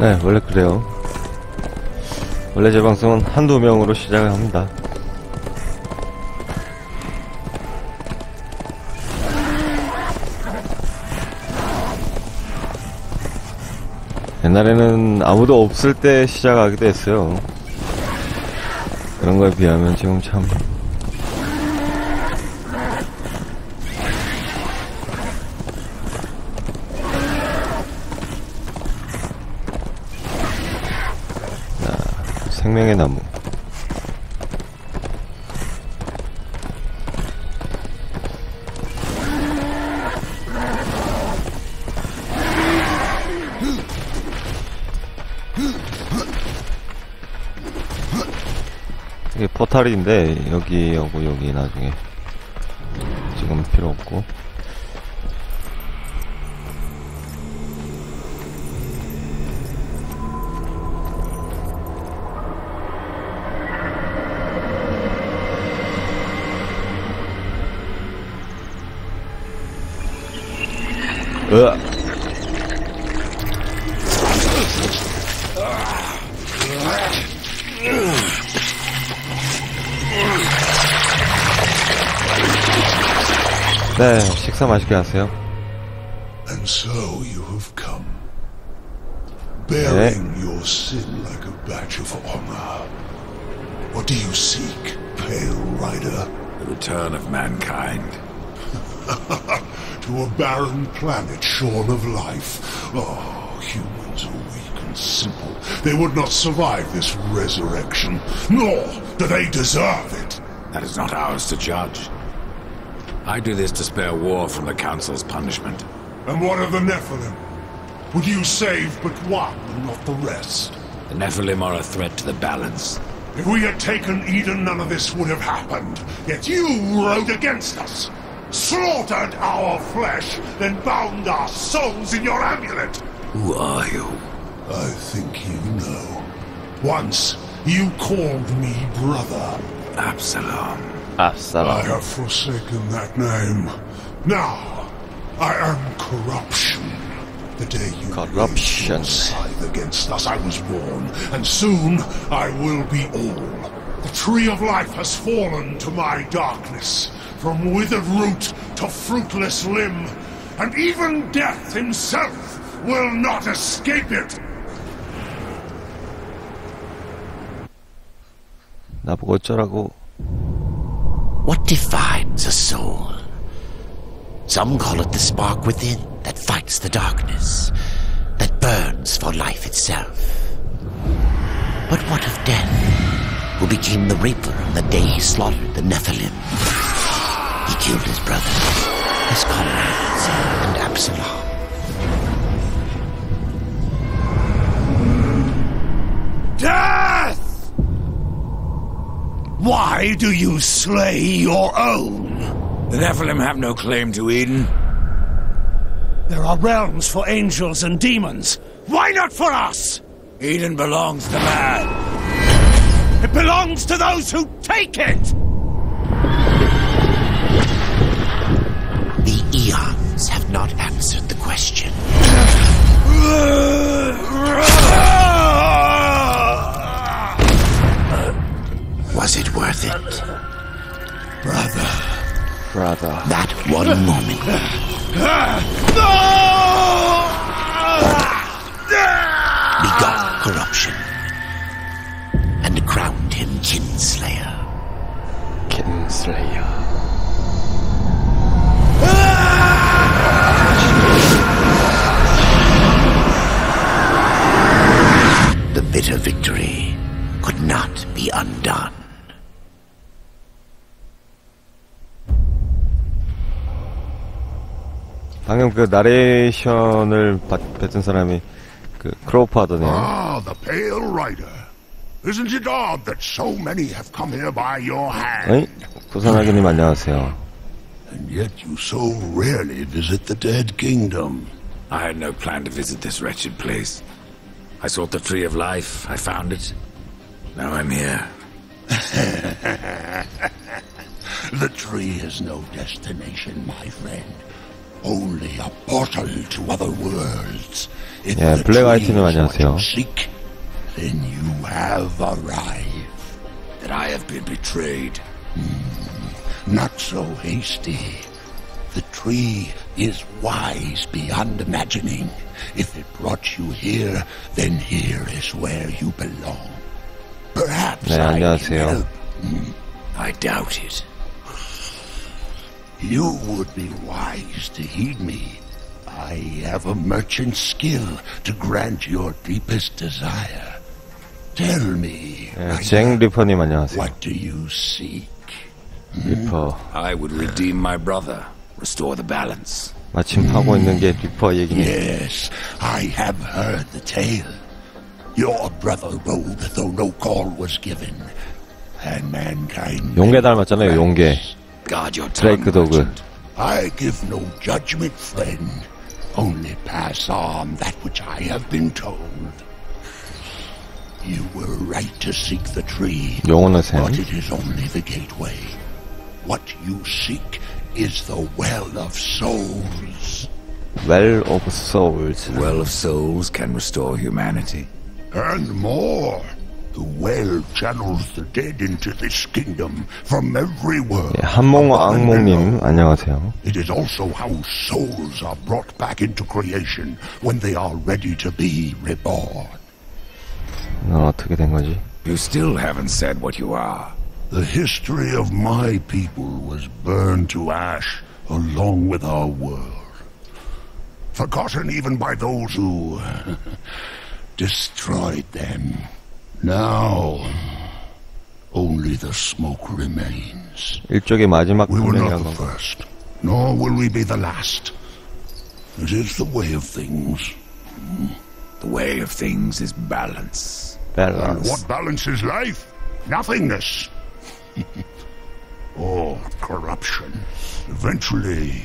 네, 원래 그래요. 원래 제 방송은 한두 명으로 시작을 합니다. 옛날에는 아무도 없을 때 시작하기도 했어요. 그런 거에 비하면 지금 참 생명의 나무. 이게 포탈인데 여기 하고 여기 나중에 지금 필요 없고 식사 맛있게 하세요. And so you have come, bearing your sin like a badge of honor. What do you seek, Pale Rider? The return of mankind. to a barren planet shorn of life. Oh, humans are weak and simple. They would not survive this resurrection, nor do they deserve it. That is not ours to judge. I do this to spare war from the Council's punishment. And what of the Nephilim? Would you save but one and not the rest? The Nephilim are a threat to the balance. If we had taken Eden, none of this would have happened. Yet you rode against us, slaughtered our flesh, then bound our souls in your amulet. Who are you? I think you know. Once, you called me brother. Absalom. I 아싸라. have forsaken that name. Now, I am corruption. The day you Corruption. raised your scythe against us, I was born, and soon I will be all. The tree of life has fallen to my darkness, from withered root to fruitless limb, and even death himself will not escape it. 나보고 어쩌라고. what defines a soul? Some call it the spark within that fights the darkness, that burns for life itself. But what of death, who became the Reaper on the day he slaughtered the Nephilim? He killed his brother, his comrades, and Absalom. Death! Why do you slay your own? The Nephilim have no claim to Eden. There are realms for angels and demons. Why not for us? Eden belongs to man. It belongs to those who take it! 방금 그 나레이션을 받, 뱉은 사람이 그 크로우프 하더네요. Ah, the Pale Rider. Isn't it odd that so many have come here by your hand? 어이? 구선하기님 안녕하세요. And yet you so rarely visit the Dead Kingdom. I had no plan to visit this wretched place. I sought the Tree of Life. I found it. Now I'm here. The tree has no destination, my friend. only a portal to other worlds. If 예, the 블랙 tree 아이티님 is what 안녕하세요. you seek, then you have arrived. That I have been betrayed. Not so hasty. The tree is wise beyond imagining. If it brought you here, then here is where you belong. Perhaps 네, I can 안녕하세요. help. I doubt it. You would be wise to heed me. I have a merchant skill to grant your deepest desire. Tell me, 예, 잭 리퍼님 안녕하세요. what do you seek? 리퍼. I would redeem my brother, restore the balance. 마침 하고 있는 게 리퍼 얘기네. Yes, I have heard the tale. Your brother rode, though no call was given. And mankind. 용계 닮았잖아요, 용계. Guard your tongue, merchant. I give no judgment, friend. Only pass on that which I have been told. You were right to seek the tree, but it is only the gateway. What you seek is the Well of Souls. Well of Souls. Well of Souls can restore humanity. And more The well channels the dead into this kingdom from every world. 예, 한몽 above and 악몽님 below. 안녕하세요. It is also how souls are brought back into creation when they are ready to be reborn. 넌 어떻게 된 거지? You still haven't said what you are. The history of my people was burned to ash along with our world. Forgotten even by those who destroyed them. Now, only the smoke remains. 일종의 마지막 We were 분명이란 not the 건가? first, nor will we be the last. It is the way of things. The way of things is balance. And 밸런스. what balances life? Nothingness. or corruption. Eventually,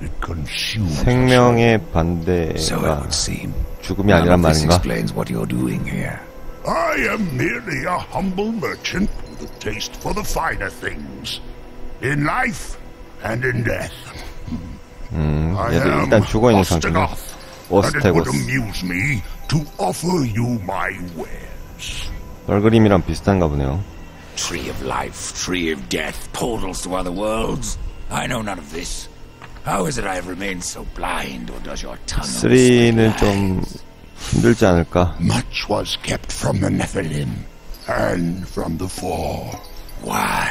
it consumes us. 생명의 So it 반대가 would seem. 죽음이 None 아니란 of this 말인가? explains what you're doing here. I am merely a humble merchant with a taste for the finer things. In life and in death. I 얘들 am 일단 죽어있는 상태네. Ostegoth, and it would 오스테고스. amuse me to offer you my wares. 얼그림이랑 비슷한가 보네요. Tree of life, tree of death, portals to other worlds. I know none of this. How is it I have remained so blind, or does your tongue? only 3는 speak 좀 lies? 힘들지 않을까? Much was kept from the Nephilim and from the Four. Why?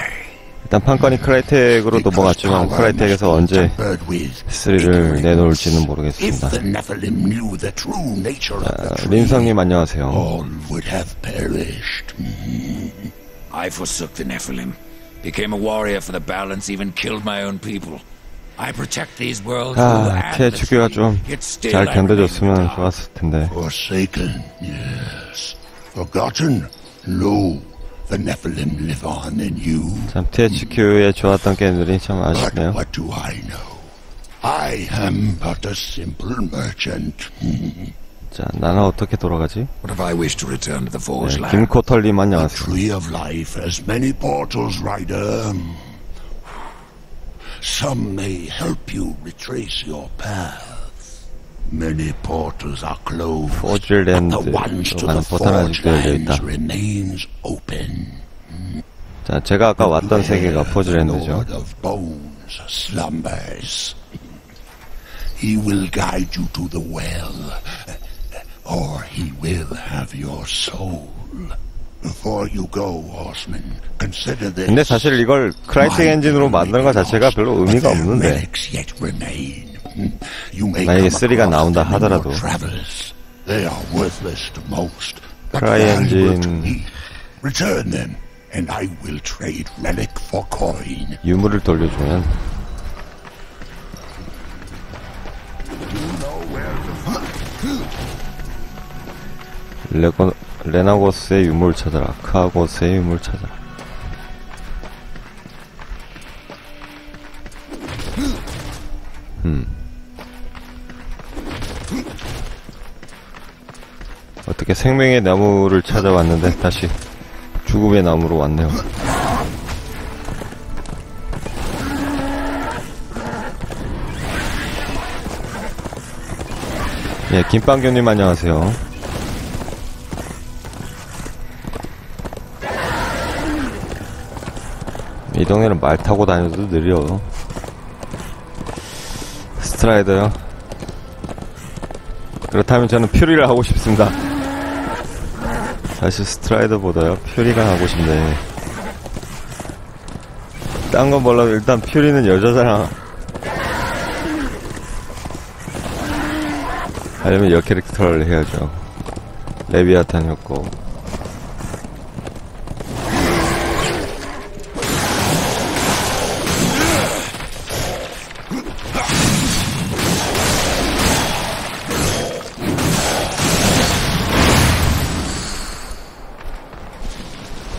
일단 판권이 크라이텍으로 넘어갔지만 크라이텍에서 언제 3를 내놓을지는 모르겠습니다. If the Nephilim knew the true nature of the 아, tree, 린성님 안녕하세요. all would have perished. I forsook the Nephilim, became a warrior for the balance, even killed my own people. I protect these worlds. 아, and the THQ가 tree, 좀 yet still 잘 I remain in the 견뎌줬으면 dark. 좋았을 텐데. Forsaken, yes. Forgotten, no. The Nephilim live on in you. 참 THQ에 좋았던 게임들이 참 But 아쉽네요. what do I know? I am but a simple merchant. 자, 나는 어떻게 돌아가지? What if I wish to return to the Forge 네, land? 김코털님 The 안녕하세요. tree of life has many portals, Rider. Some may help you retrace your path. Many portals are closed, 포즈랜드 but the ones to 많은 the 포탈 forge 아직도 열려 있다. lands remains open. 자, 제가 아까 왔던 세계가 The 포즈랜드죠. Lord of Bones slumbers. He will guide you to the well, or he will have your soul. Before you go, horseman, consider this. 근데 사실 이걸 크라이텍 엔진으로 만드는 것 자체가 별로 의미가 없는데 만약에 come 3가 across 나온다 하더라도 크라이 엔진. 유물을 돌려주면 레고, 레나고스의 유물 찾아라. 카고스의 유물 찾아라. 음. 어떻게 생명의 나무를 찾아왔는데 다시 죽음의 나무로 왔네요. 예, 김빵교님 안녕하세요. 이 동네는 말 타고 다녀도 느려. 스트라이더요. 그렇다면 저는 퓨리를 하고 싶습니다. 사실 스트라이더보다요, 퓨리가 하고 싶네. 딴 건 몰라도 일단 퓨리는 여자잖아. 하려면 여 캐릭터를 해야죠. 레비아탄이었고.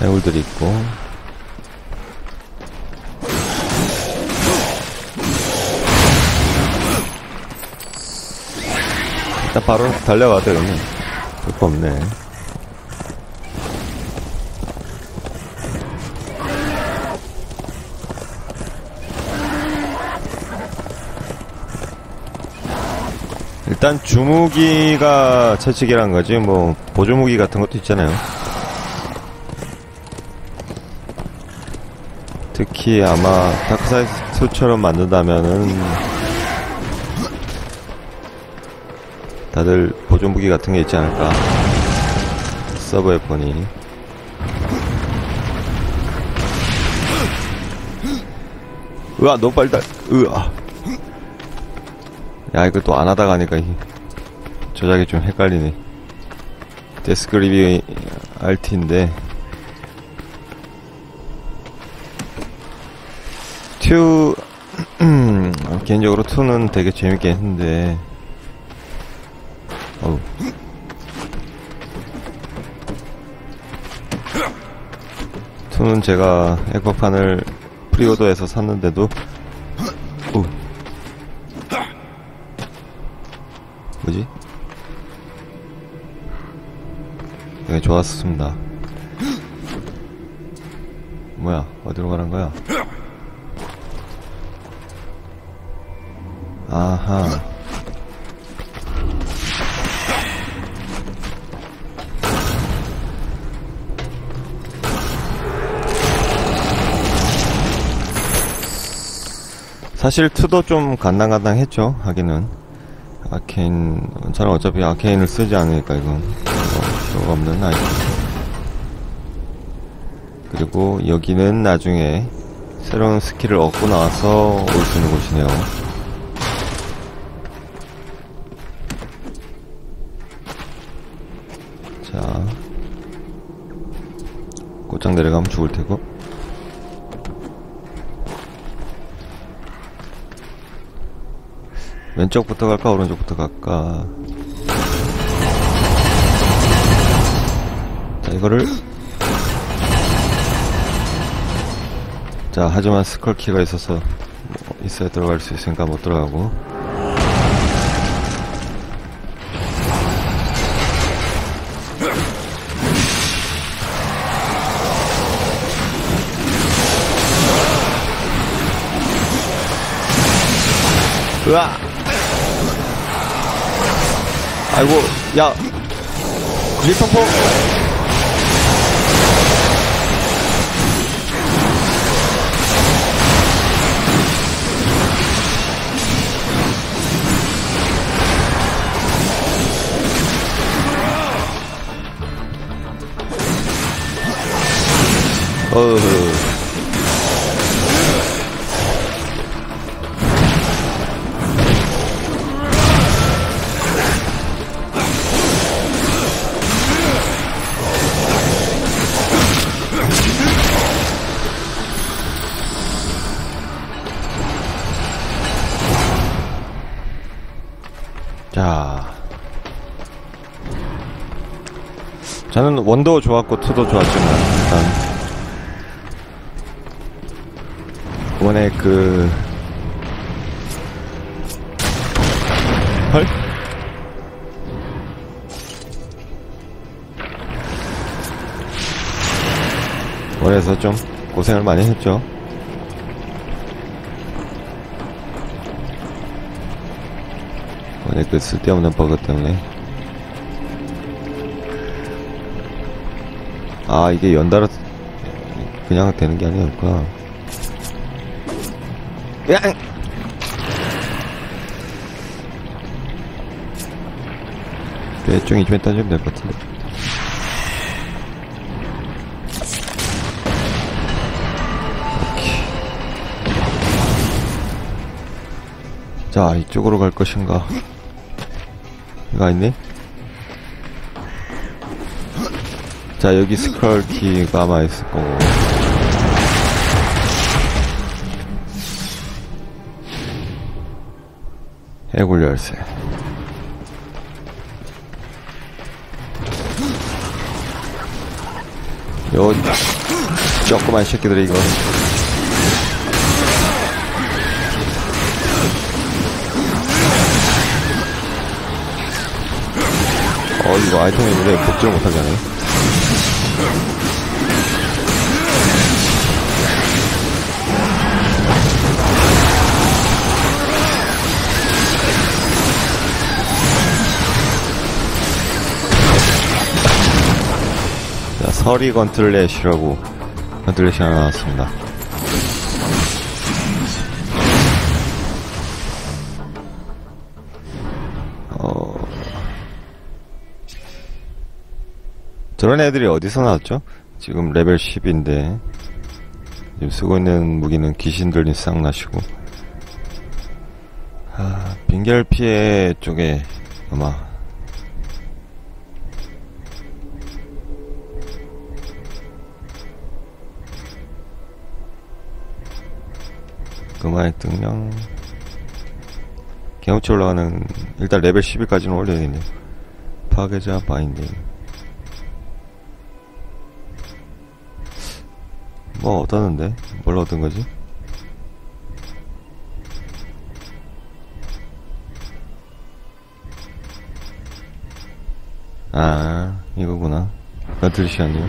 배울들이 있고. 일단 바로 달려가도 되겠네. 별거 없네. 일단 주무기가 채찍이란 거지 뭐 보조무기 같은 것도 있잖아요. 특히 아마 다크사이트처럼 만든다면은 다들 보존무기 같은 게 있지 않을까. 서버에 보니 으아 너무 빨리 달 으아. 야 이거 또 안 하다가 하니까 이 조작이 좀 헷갈리네. 데스크 리뷰 RT인데 튜 개인적으로 2는 되게 재밌게 했는데 어우. 투는 제가 액박판을 프리오더에서 샀는데도 오. 뭐지? 되게 좋았습니다. 뭐야? 어디로 가는 거야? 아하. 사실 2도 좀 간당간당했죠 하기는. 아케인 저는 어차피 아케인을 쓰지 않으니까 이건. 뭐 필요가 없는 아이템 그리고 여기는 나중에 새로운 스킬을 얻고 나와서 올 수 있는 곳이네요 자 곧장 내려가면 죽을 테고. 왼쪽부터 갈까 오른쪽부터 갈까? 자 이거를. 자 하지만 스컬키가 있어서 뭐 있어야 들어갈 수 있으니까 못 들어가고 으아. 아이고 야. 리퍼포. 어휴 원도 좋았고 투도 좋았지만 일단 원의 그 헐? 원에서 좀 고생을 많이 했죠. 아니 그 쓸데없는 버그 때문에 아 이게 연달아 그냥 되는 게 아니었구나 야! 대충 이쯤에 따지면 될 것 같은데 자, 이쪽으로 갈 것인가? 이거 있니? 자, 여기 스크롤 키가 아마 있을 거고. 해골 열쇠. 요, 조그만 새끼들이 이거. 어, 이거 아이템이 왜 복제를 하네? 자, 서리 건틀렛이라고 건틀렛이 하나 나왔습니다. 저런 애들이 어디서 나왔죠? 지금 레벨 10인데. 지금 쓰고 있는 무기는 귀신 들린 쌍나시고. 아, 빙결 피해 쪽에 아마. 그만의 등령. 경험치 올라가는 일단 레벨 12까지는 올려야겠네요. 파괴자 바인딩 뭐 얻었는데? 뭘 얻은 거지? 아, 이거구나. 나들시 아니요?